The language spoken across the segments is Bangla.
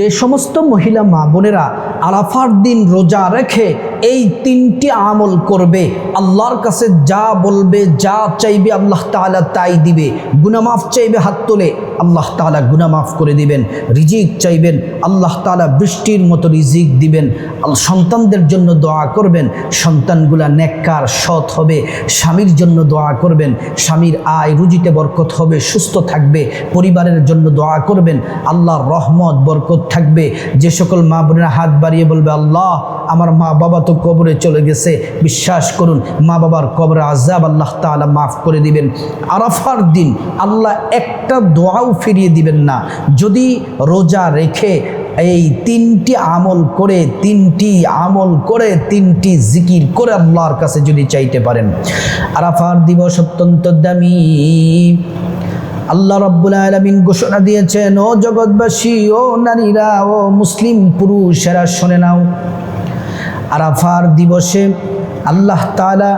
যে সমস্ত মহিলা মা বোনেরা আলাফার দিন রোজা রেখে এই তিনটি আমল করবে, আল্লাহর কাছে যা বলবে, যা চাইবে আল্লাহ তাআলা তাই দিবে। গুনামাফ চাইবে হাত তোলে, আল্লাহ তাআলা গুনামাফ করে দিবেন। রিজিক চাইবেন, আল্লাহ তাআলা বৃষ্টির মতো রিজিক দিবেন। সন্তানদের জন্য দোয়া করবেন, সন্তানগুলা নেককার, সৎ হবে, স্বামীর জন্য দোয়া করবেন, স্বামীর আয় রুজিতে বরকত হবে, সুস্থ থাকবে, পরিবারের জন্য দোয়া করবেন, আল্লাহর রহমত, বরকত থাকবে। যে সকল মা বোনেরা হাত বাড়িয়ে বলবে, আল্লাহ, আমার মা বাবা তো কবরে চলে গেছে, বিশ্বাস করুন, মা বাবার কবরে আজাব আল্লাহ তাআলা মাফ করে দিবেন। আরাফার দিন আল্লাহ একটা দোয়াও ফিরিয়ে দিবেন না। যদি রোজা রেখে এই তিনটি আমল করে, তিনটি আমল করে, তিনটি জিকির করে আল্লাহর কাছে যদি চাইতে পারেন। আরাফার দিবস অত্যন্ত দামি। আল্লাহ রব্বুল আলমিন ঘোষণা দিয়েছেন, ও জগৎবাসী, ও নারীরা, ও মুসলিম পুরুষেরা, শোনে নাও। আরাফার দিবসে আল্লাহ তালা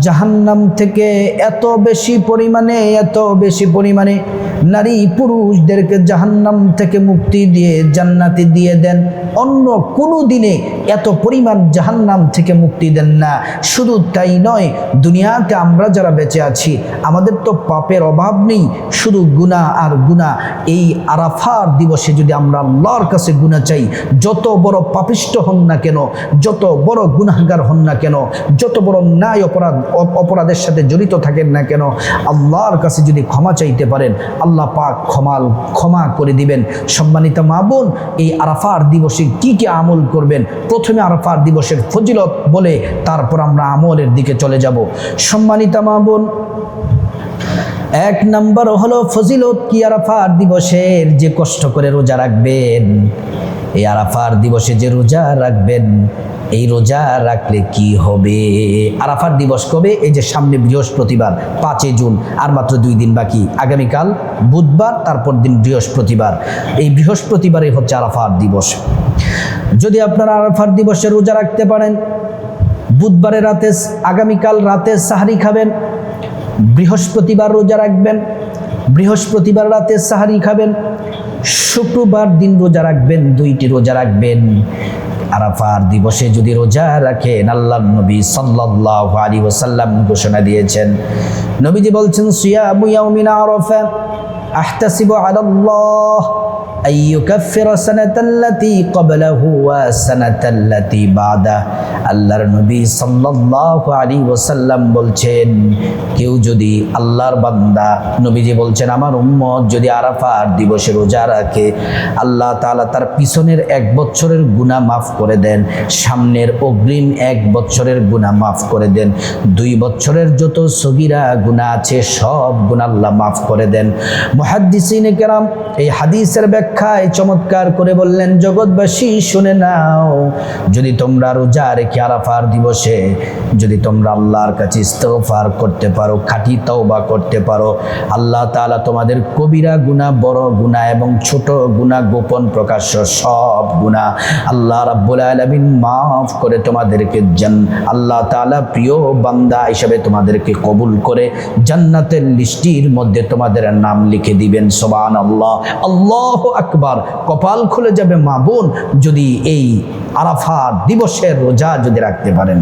জাহান্নাম থেকে এত বেশি পরিমাণে, এত বেশি পরিমাণে নারী পুরুষদেরকে জাহান্নাম থেকে মুক্তি দিয়ে জান্নাতি দিয়ে দেন। অন্য কোনো দিনে এত পরিমাণ জাহান্নাম থেকে মুক্তি দেন না। শুধু তাই নয়, দুনিয়াতে আমরা যারা বেঁচে আছি, আমাদের তো পাপের অভাব নেই, শুধু গুনাহ আর গুনাহ। এই আরাফার দিবসে যদি আমরা আল্লাহর কাছে গুনাহ চাই, যত বড় পাপিষ্ট হন না কেন, যত বড় গুনাহগার হন না কেন, যত বড় ন্যায় অপরাধ অপ- অপরাধের সাথে জড়িত থাকেন না কেন, আল্লাহর কাছে যদি ক্ষমা চাইতে পারেন, আল্লাহ পাক ক্ষমাল ক্ষমা করে দিবেন। সম্মানিত মা বোন, এই আরাফার দিবসে কি কি আমল করবেন? প্রথমে আরাফার দিবসের ফজিলত বলে তারপর আমরা আমলের দিকে চলে যাব। সম্মানিতা মা বোন, এক নম্বর হলো ফজিলত কি আরাফার দিবসের যে কষ্ট করে রোজা রাখবেন। এই আরাফার দিবসে যে রোজা রাখবেন, এই রোজা রাখলে কি হবে? আরাফার দিবস কবে? এই যে সামনে বৃহস্পতিবার, পাঁচই জুন, আর মাত্র দুই দিন বাকি। আগামীকাল বুধবার, তারপর দিন বৃহস্পতিবার। এই বৃহস্পতিবারই হচ্ছে আরাফার দিবস। যদি আপনারা আরাফার দিবসে রোজা রাখতে পারেন বুধবারে রাতে, আগামীকাল রাতে সাহারি খাবেন, বৃহস্পতিবার রোজা রাখবেন, বৃহস্পতিবার রাতে সাহারি খাবেন শুক্রবার দিন রোজা রাখবেন, দুইটি রোজা রাখবেন। আরাফার দিবসে যদি রোজা রাখেন, আল্লাহ নবী সাল্লাল্লাহু আলাইহি ঘোষণা দিয়েছেন। নবীজি বলছেন, সিয়ামু ইয়াউমিন আরাফা, আহতাসিবু আলাল্লাহ। أن يكفر سنة التي قبله وسنة التي بعده আল্লাহর নবী সাল্লাল্লাহু আলাইহি ওয়াসাল্লাম বলছেন কেউ যদি আল্লাহর বান্দা নবীজি বলছেন আমার উম্মত যদি আরাফার দিবসে রোজা রাখে আল্লাহ তাআলা তার পিছনের এক বছরের গুনাহ মাফ করে দেন সামনের অগ্রিম এক বছরের গুনাহ মাফ করে দেন দুই বছরের যত সগিরা গুনাহ আছে সব গুনাহ আল্লাহ মাফ করে দেন মুহাদ্দিসিনে কেরাম এই হাদিসের ব্যাখ্যায় চমৎকার করে বললেন, জগৎবাসী, শুনে নাও, যদি তোমরা রোজা রেখে আরাফার দিবসে, যদি তোমরা আল্লাহর কাছে ইস্তফার করতে পারো, খাঁটি তওবা করতে পারো, আল্লাহ তাআলা তোমাদের কবিরা গুনাহ, বড় গুনাহ এবং ছোট গুনাহ, গোপন প্রকাশ্য সব গুনাহ আল্লাহ রাব্বুল আলামিন মাফ করে তোমাদেরকে জান, আল্লাহ তাআলা প্রিয় বান্দা হিসাবে তোমাদেরকে কবুল করে জান্নাতের লিস্টির মধ্যে তোমাদের নাম লিখে দিবেন সোবান আল্লাহ আল্লাহ আকবার, কপাল খুলে যাবে মা বোন যদি এই আরাফা দিবসের রোজা যদি রাখতে পারেন।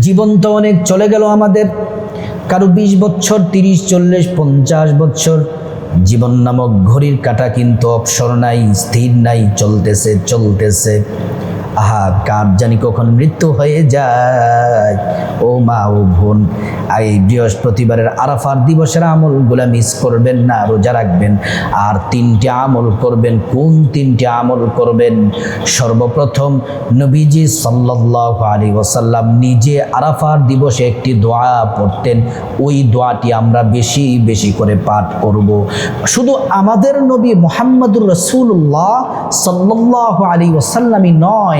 জীবন তো অনেক চলে গেল আমাদের। কারও বিশ বছর, তিরিশ, চল্লিশ, পঞ্চাশ বছর। জীবন নামক ঘড়ির কাটা কিন্তু অবসর নাই, স্থির নাই, চলতেছে চলতেছে। আহা কার জানি কখন মৃত্যু হয়ে যায়। ও মা ও বোন এই বৃহস্পতিবারের আরাফার দিবসের আমলগুলা মিস করবেন না, রোজা রাখবেন। আর তিনটি আমল করবেন, কোন তিনটি আমল করবেন? সর্বপ্রথম নবীজি সাল্লাল্লাহু আলাইহি ওয়াসাল্লাম নিজে আরাফার দিবসে একটি দোয়া পড়তেন। ওই দোয়াটি আমরা বেশি বেশি করে পাঠ করব। শুধু আমাদের নবী মোহাম্মদুর রসুল্লাহ সাল্লাল্লাহু আলী ওয়াসাল্লামই নয়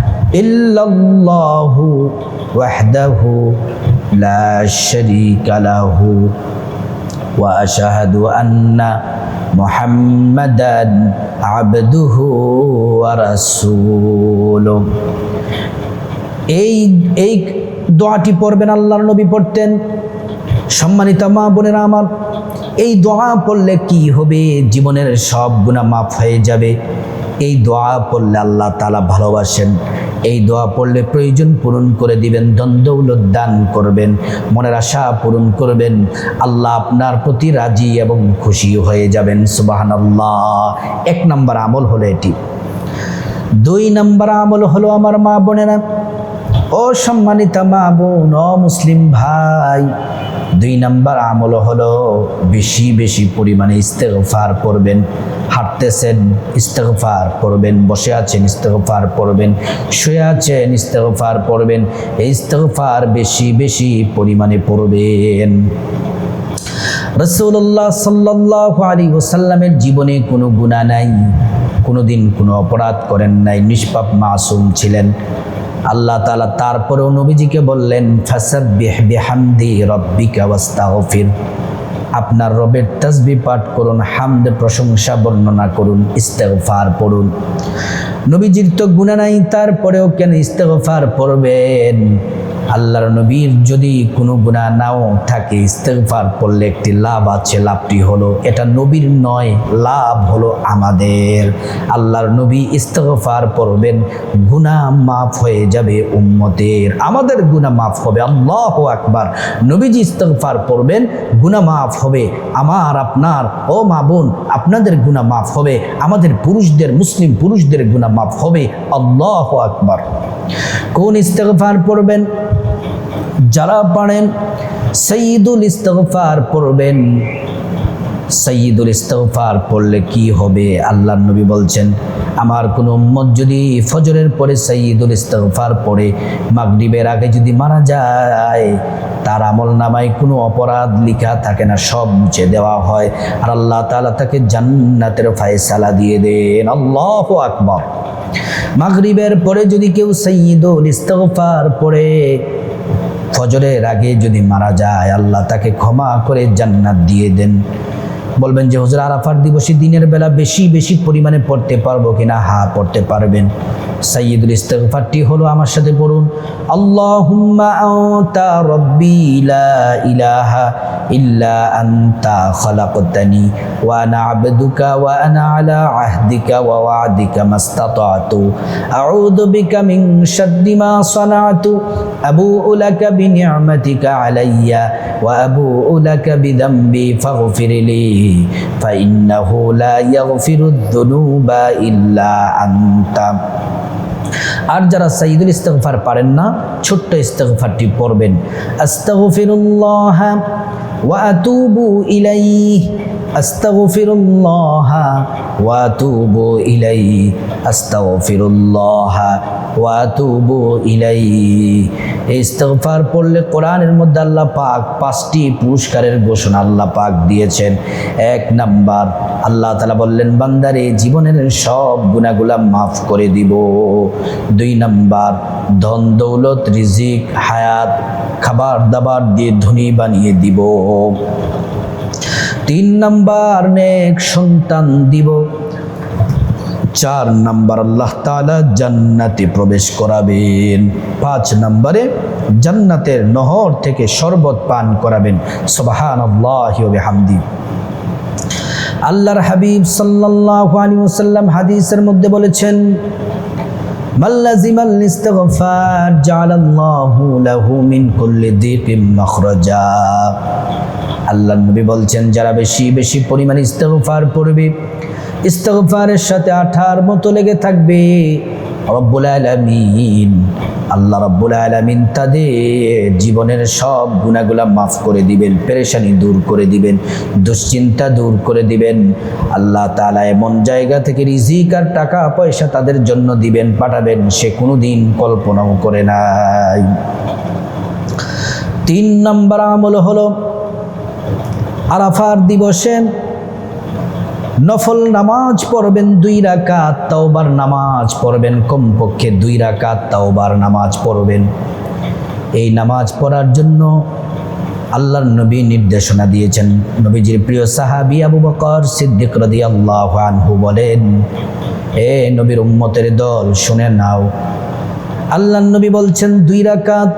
ওয়া আবদুহু এই এই দোয়াটি পড়বেন আল্লাহর নবী পড়তেন। সম্মানিত মা বোনেরা আমার, এই দোয়া পড়লে কি হবে? জীবনের সব গুণা মাফ হয়ে যাবে। এই দোয়া পড়লে আল্লাহ তালা ভালোবাসেন। এই দোয়া পড়লে প্রয়োজন পূরণ করে দিবেন, দ্বন্দ্বৌলত দান করবেন, মনের আশা পূরণ করবেন, আল্লাহ আপনার প্রতি রাজি এবং খুশি হয়ে যাবেন সুবাহান আল্লাহ এক নম্বর আমল হলো এটি। দুই নম্বর আমল হলো আমার মা বোনেরা, ও সম্মানিত মা বোন, ও মুসলিম ভাই দুই নাম্বার আমল হলো বেশি বেশি পরিমাণে ইস্তেগফার পড়বেন হাঁটতেছেন, ইস্তেগফার পড়বেন বসে আছেন, ইস্তেগফার পড়বেন শুয়ে আছেন, ইস্তেগফার পড়বেন এই ইস্তেগফার বেশি বেশি পরিমাণে পড়বেন। রসুল্লাহ সাল্লাহ আলী ওসাল্লামের জীবনে কোনো গুণা নাই, কোনোদিন কোনো অপরাধ করেন নাই, নিষ্পাপ মাসুম ছিলেন। আল্লাহ তালা তারপরেও নবীজিকে বললেন, ফাসাব্বিহ বিহামদি রব্বিকা ওয়াস্তাগফির। আপনার রবের তসবি পাঠ করুন, হামদ প্রশংসা বর্ণনা করুন, ইস্তেগফার পড়ুন। নবীজির তো গুণা নাই, তারপরেও কেন ইস্তেগফার পড়বেন? আল্লাহর নবীর যদি কোনো গুণা নাও থাকে, ইস্তেগফার পড়লে একটি লাভ আছে, লাভটি হলো এটা নবীর নয়, লাভ হলো আমাদের। আল্লাহর নবী ইস্তেগফার পড়বেন গুণা মাফ হয়ে যাবে উম্মতের। আমাদের গুণা মাফ হবে, আল্লাহ আকবার। নবীজি ইস্তেগফার পড়বেন গুণা মাফ হবে, আমার, আপনার, ও মা বোন, আপনাদের গুণা মাফ হবে, আমাদের পুরুষদের, মুসলিম পুরুষদের গুণা মাফ হবে, আল্লাহ আকবার। কোন ইস্তেগফার পড়বেন যারা পারেন, সঈদুল ইস্তফার পড়বেন। সঈদুল ইস্তফার পড়লে কি হবে? আল্লাহ নবী বলছেন, আমার কোনো উম্মত যদি ফজরের পরে সঈদুল ইস্তফার পড়ে, মাগরিবের আগে যদি মারা যায়, তার আমল নামায় কোনো অপরাধ লিখা থাকে না, সব মুছে দেওয়া হয়। আর আল্লাহ তালা তাকে জান্নাতের ফায়সালা দিয়ে দেন। আল্লাহ আকবর। মাগরিবের পরে যদি কেউ সঈদুল ইস্তফার পড়ে ফজরের আগে যদি মারা যায় আল্লাহ তাকে ক্ষমা করে জান্নাত দিয়ে দেন। বলবেন যে, হুজুর, আরাফার দিবসী দিনের বেলা বেশি বেশি পরিমাণে পড়তে পারব কিনা? হা, পড়তে পারবেন। সাইয়দুল ইস্তেগফারটি হলো আমার সাথে পড়ুন। আল্লাহুম্মা আনতা রব্বি ইলাহা ইল্লা আনতা খালাকতানি ওয়া আনা আবদুকা ওয়া আনা আলা আহদিকা ওয়া ওয়াদিকা মাস্তাতাতু। আউযু বিকা মিন শাররি মা সানাতু। আবুউ লাকা বিনি'মাতিকা আলাইয়া। ওয়া আবুউ লাকা বিযামবি ফাগফির লি لا يغفر الذنوب إلا أنت আর যারা সাইদুল ইস্তেগফার পারেন না, ছোট্ট ইস্তেগফারটি পড়বেন। আস্তাগফিরুল্লাহ ওয়া আতুবু ইলাইহি। আস্তাগফিরুল্লাহ ওয়া আতুবু ইলাইহি, আস্তাগফিরুল্লাহ ওয়া আতুবু ইলাইহি। এই ইস্তেগফার পড়লে কোরআনের মধ্যে আল্লাহ পাক পাঁচটি পুরস্কারের ঘোষণা আল্লাহ পাক দিয়েছেন। এক নাম্বার, আল্লাহ তালা বললেন, বান্দারে, জীবনের সব গুণাগুলা মাফ করে দিব। দুই নাম্বার, ধন, দৌলত, রিজিক, হায়াত খাবার দাবার দিয়ে ধনী বানিয়ে দিব। তিন নাম্বার নেক সন্তান দিব। চার নাম্বার আল্লাহ তালা জান্নাতে প্রবেশ করাবেন। পাঁচ নম্বরে জান্নাতের নহর থেকে শরবত পান করাবেন। সবাহান আল্লাহর হাবিব সাল্লাল্লাহু আলাইহি ওয়াসাল্লাম হাদিসের মধ্যে বলেছেন মাল্লাজিমাল ইস্তিগফার জাআলাল্লাহু লাহু মিন কুল্লি দিকিম মাখরাজা। আল্লাহ নবী বলছেন, যারা বেশি বেশি পরিমাণে ইস্তেগফার পড়বে, ইস্তেগফারের সাথে আঠার মতো লেগে থাকবে। রব্বুল আলামিন, আল্লাহ রব্বুল আলামিন তাদের জীবনের সব গুণাগুলা মাফ করে দিবেন, পেরেশানি দূর করে দিবেন, দুশ্চিন্তা দূর করে দিবেন। আল্লাহ তাআলা এমন জায়গা থেকে রিজিক আর টাকা পয়সা তাদের জন্য দিবেন, পাঠাবেন, সে কোনো দিন কল্পনাও করে নাই। তিন নম্বর আমল হলো আরাফার দিবসে নফল নামাজ পড়বেন দুই রাকাত, তাওবার নামাজ পড়বেন, কমপক্ষে দুই রাকাত তাওবার নামাজ পড়বেন। এই নামাজ পড়ার জন্য আল্লাহর নবী নির্দেশনা দিয়েছেন। নবীজির প্রিয় সাহাবি আবু বকর সিদ্দিক রাদিয়াল্লাহু আনহু বলেন, এ নবীর উম্মতের দল, শুনে নাও। আল্লাহর নবী বলছেন, দুই রাকাত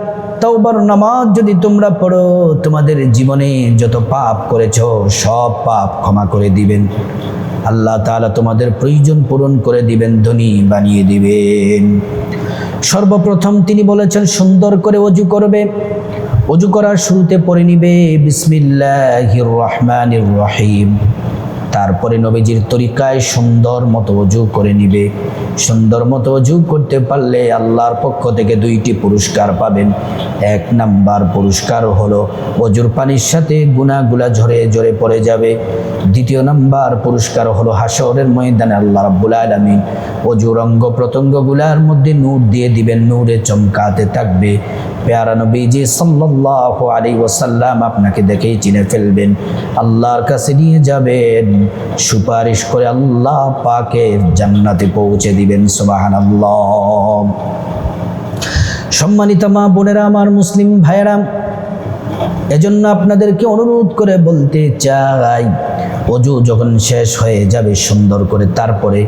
তাওবার নামাজ যদি তোমরা পড়ো, তোমাদের জীবনে যত পাপ করেছ, সব পাপ ক্ষমা করে দিবেন। আল্লাহ তাআলা তোমাদের প্রয়োজন পূরণ করে দিবেন, ধনী বানিয়ে দিবেন। সর্বপ্রথম তিনি বলেছেন, সুন্দর করে অজু করবে। অজু করার শুরুতে পড়ে নিবে, বিসমিল্লাহির রহমানির রহিম। তারপরে নবীজির তরিকায় সুন্দর মতো অজু করে নিবে। সুন্দর মতো অজু করতে পারলে আল্লাহর পক্ষ থেকে দুইটি পুরস্কার পাবেন। এক নাম্বার পুরস্কার হলো অজুর পানির সাথে গুনাগুলা ঝরে ঝরে পড়ে যাবে। দ্বিতীয় নাম্বার পুরস্কার হলো হাসরের ময়দানে আল্লাহ রাব্বুল আলামিন অজুর অঙ্গ প্রত্যঙ্গগুলার মধ্যে নূর দিয়ে দিবেন, নূরে চমকাতে থাকবে। পেয়ারা নবীজি সাল্লাল্লাহু আলাইহি ওয়াসাল্লাম আপনাকে দেখেই চিনে ফেলবেন, আল্লাহর কাছে নিয়ে যাবেন। সুপারিশ করে আল্লাহ পাকের জান্নাতে পৌঁছে দিবেন। সুবহানাল্লাহ। সম্মানিত মা বোনেরা, আমার মুসলিম ভাইয়েরা, এজন্য আপনাদেরকে অনুরোধ করে বলতে চাই, অজু যখন শেষ হয়ে যাবে সুন্দর করে, তারপরে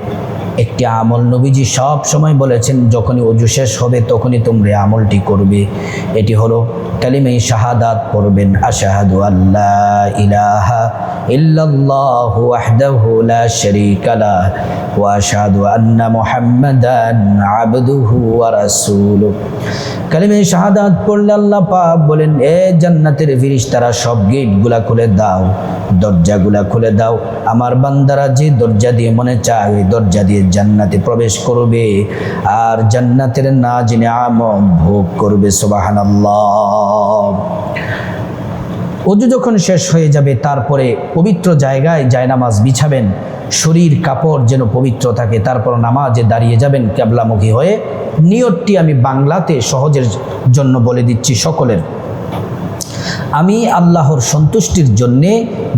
একটি আমল নবীজি সব সময় বলেছেন, যখনই অজু শেষ হবে, তখনই তোমরা আমলটি করবে। এটি হলো কালিমে শাহাদাত পড়বেন, আশাহাদু আল্লাহ ইলাহা ইল্লাল্লাহু ওয়াহদাহু লা শারীকা লাহ ওয়া আশহাদু আন্না মুহাম্মাদান আবদুহু ওয়া রাসূলুহু। কালিমে শাহাদাত পড়লে আল্লাহ পাক বলেন, এ জান্নাতের ফিরিস্তারা সব গেটগুলা খুলে দাও, দরজাগুলা খুলে দাও। আমার বান্দারা যে দরজা দিয়ে মনে চায়, ওই দরজা দিয়ে জান্নাতে প্রবেশ করবে আর জান্নাতের না জেনে আমদ ভোগ করবে, সুবহানাল্লাহ। অজু যখন শেষ হয়ে যাবে, তারপরে পবিত্র জায়গায় জায়নামাজ বিছাবেন। শরীর, কাপড় যেন পবিত্র থাকে, তারপর নামাজে দাঁড়িয়ে যাবেন ক্যাবলামুখী হয়ে। নিয়তটি আমি বাংলাতে সহজের জন্য বলে দিচ্ছি সকলের। আমি আল্লাহর সন্তুষ্টির জন্যে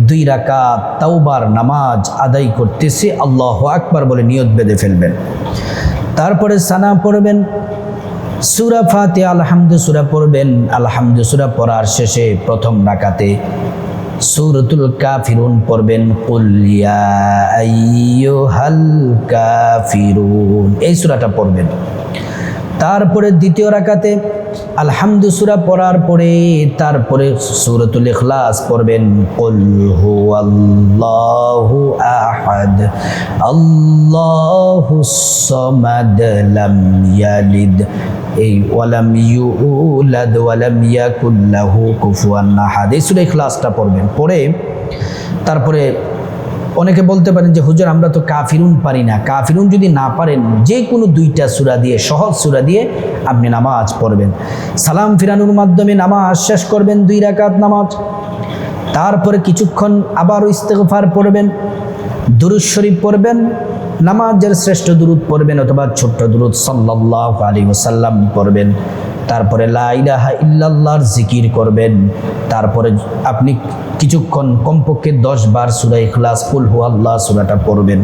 দুই রাকাত তাওবার নামাজ আদায় করতেছি, আল্লাহ আকবার বলে নিয়ত বেঁধে ফেলবেন। তারপরে সানা পড়বেন, সুরা ফাতে আলহামদু সুরা পড়বেন আলহামদু সুরা পড়ার শেষে প্রথম রাকাতে সুরতুল কাফিরুন পড়বেন কুলিয়া আইয়ুহাল এই সুরাটা পড়বেন। তারপরে দ্বিতীয় রাকাতে আলহামদু সুরা পড়ার পরে তারপরে সুরতুল ইখলাস পড়বেন। কুল হুয়াল্লাহু আহাদ। আল্লাহুস সামাদ লাম ইয়ালিদ। এই ওয়ালাম ইউলাদ ওয়ালাম ইয়াকুল লাহু কুফুয়ান আহাদ। এই সূরা ইখলাসটা পড়বেন। পড়ে তারপরে অনেকে বলতে পারেন যে, হুজুর, আমরা তো কাফিরুন পারি না। কাফিরুন যদি না পারেন, যে কোনো দুইটা সূরা দিয়ে, সহজ সূরা দিয়ে আপনি নামাজ পড়বেন। সালাম ফিরানোর মাধ্যমে নামাজ শেষ করবেন দুই রাকাত নামাজ। তারপরে কিছুক্ষণ আবারও ইস্তেগফার পড়বেন, দুরুদ শরীফ পড়বেন, নামাজের শ্রেষ্ঠ দুরুদ পড়বেন অথবা ছোট্ট দুরুদ সাল্লাল্লাহু আলাইহি ওয়াসাল্লাম পড়বেন। তারপরে লা ইলাহা ইল্লাল্লাহর জিকির করবেন। তারপরে আপনি কিছুক্ষণ কমপক্ষে দশ বার সুরা ইখলাস, কুল হু আল্লাহ সুরাটা পড়বেন।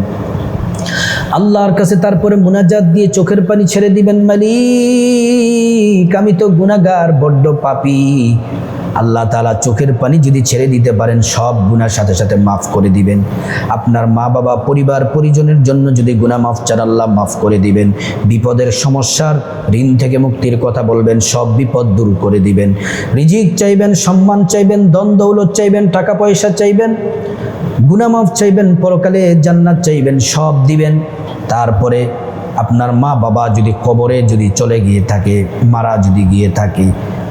আল্লাহর কাছে তারপরে মুনাজাত দিয়ে চোখের পানি ছেড়ে দিবেন, মালিক, আমি তো গুনাগার বড্ড পাপী। আল্লাহ তালা চোখের পানি যদি ছেড়ে দিতে পারেন, সব গুণার সাথে সাথে মাফ করে দিবেন। আপনার মা বাবা, পরিবার, পরিজনের জন্য যদি গুনাহ মাফ চান, আল্লাহ মাফ করে দিবেন। বিপদের সমস্যার ঋণ থেকে মুক্তির কথা বলবেন, সব বিপদ দূর করে দিবেন। রিজিক চাইবেন, সম্মান চাইবেন দন দৌলত চাইবেন, টাকা পয়সা চাইবেন গুনামাফ চাইবেন, পরকালে জান্নাত চাইবেন, সব দিবেন। তারপরে আপনার মা বাবা যদি কবরে যদি চলে গিয়ে থাকে, মারা যদি গিয়ে থাকে,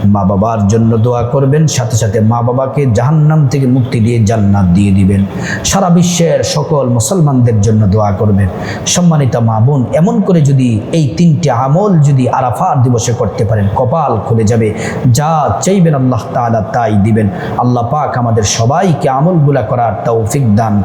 মা বাবার জন্য দোয়া করবেন, সাথে সাথে মা বাবাকে জাহান্নাম থেকে মুক্তি দিয়ে জান্নাত দিয়ে দিবেন। সারা বিশ্বের সকল মুসলমানদের জন্য দোয়া করবেন। সম্মানিত মা বোন, এমন করে যদি এই তিনটি আমল যদি আরাফার দিবসে করতে পারেন, কপাল খুলে যাবে। যা চাইবেন আল্লাহ তাআলা তাই দিবেন। আল্লাহ পাক আমাদের সবাইকে আমলগুলা করার তৌফিক দান